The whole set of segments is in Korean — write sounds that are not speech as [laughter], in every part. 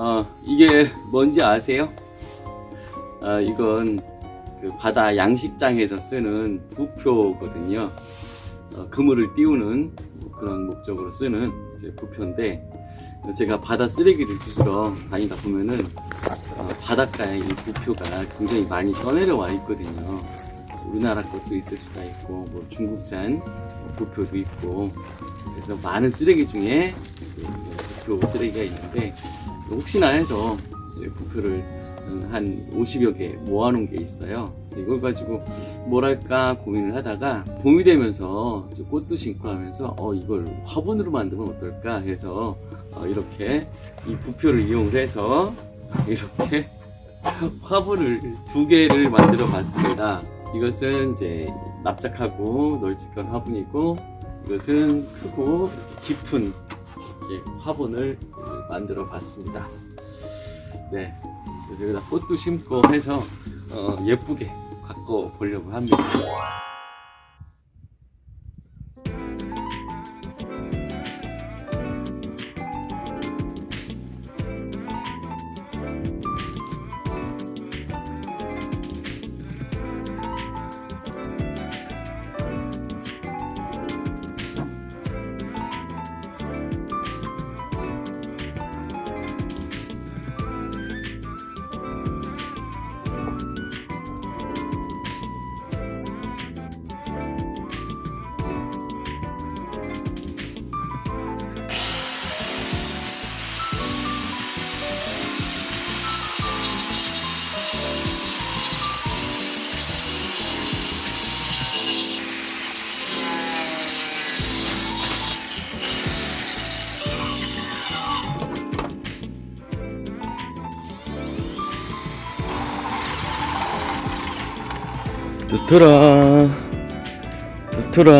어, 이게 뭔지 아세요? 아, 이건 그 바다 양식장에서 쓰는 부표거든요. 어, 그물을 띄우는 뭐 그런 목적으로 쓰는 이제 부표인데 제가 바다 쓰레기를 주스러 다니다 보면은 어, 바닷가에 이 부표가 굉장히 많이 떠내려와 있거든요. 우리나라 것도 있을 수가 있고 뭐 중국산 부표도 있고 그래서 많은 쓰레기 중에 부표 쓰레기가 있는데 혹시나 해서 이제 부표를 한 50여 개 모아놓은 게 있어요. 이걸 가지고 뭘 할까 고민을 하다가 봄이 되면서 꽃도 심고 하면서 어 이걸 화분으로 만들면 어떨까 해서 어, 이렇게 이 부표를 이용을 해서 [laughs] 이렇게 화분을 두 개를 만들어 봤습니다. 이것은 이제 납작하고 널찍한 화분이고 이것은 크고 깊은 이렇게 화분을 만들어 봤습니다. 네. 여기다 꽃도 심고 해서 어, 예쁘게 갖고 보려고 합니다. 두토라 두토라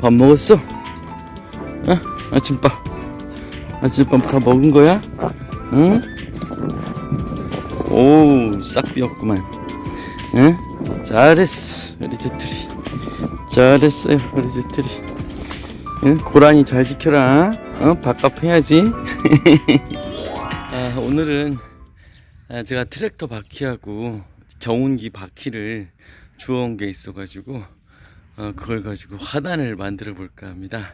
밥 먹었어? 어? 아침밥 아침밥 다 먹은 거야? 응? 오우 싹 비었구만 응? 잘했어 우리 두토리 잘했어요 우리 두토리 응? 고라니 잘 지켜라 어? 밥값 해야지 [laughs] 아, 오늘은 아, 제가 트랙터 바퀴하고 경운기 바퀴를 주워온 게 있어가지고 어, 그걸 가지고 화단을 만들어 볼까 합니다.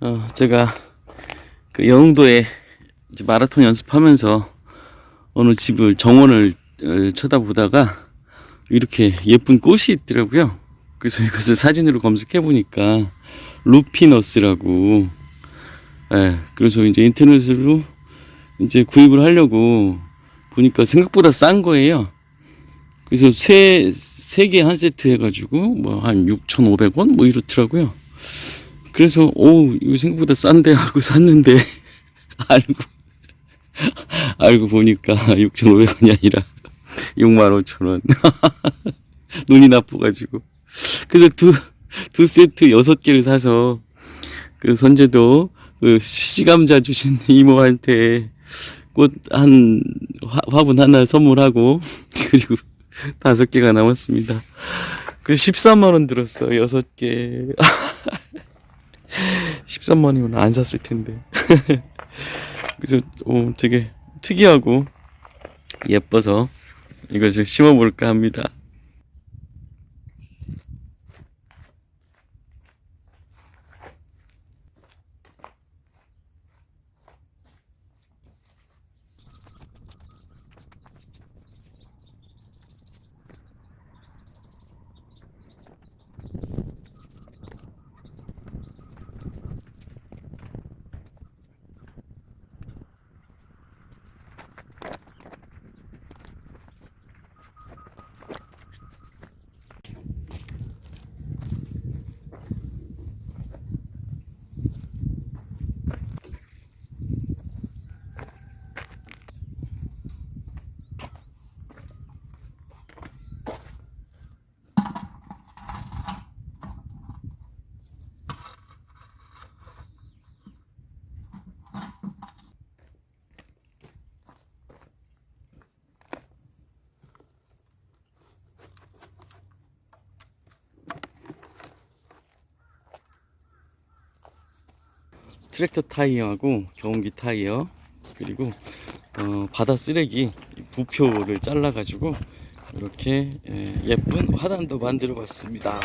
어, 제가 그 영흥도에 마라톤 연습하면서 어느 집을 정원을 어, 쳐다보다가 이렇게 예쁜 꽃이 있더라고요. 그래서 이것을 사진으로 검색해 보니까 루피너스라고 예, 그래서 이제 인터넷으로 이제 구입을 하려고 보니까 생각보다 싼 거예요. 그래서 세, 세 개 한 세트 해가지고 뭐 한 6,500원 뭐 이렇더라고요. 그래서 오 이거 생각보다 싼데 하고 샀는데 [laughs] 알고 알고 보니까 6,500원이 아니라 65,000원 [laughs] 눈이 나빠가지고 그래서 두 두 세트 여섯 개를 사서 그 선제도 그 시감자 주신 이모한테 꽃 한 화분 하나 선물하고 [laughs] 그리고 다섯 개가 남았습니다. 그 13만 원 들었어 여섯 개. 13만이면 안 샀을 텐데. [laughs] 그래서 오, 되게 특이하고 예뻐서 이걸 좀 심어볼까 합니다. 트랙터 타이어하고 경운기 타이어 그리고 어, 바다 쓰레기 이 부표를 잘라 가지고 이렇게 예, 예쁜 화단도 만들어 봤습니다.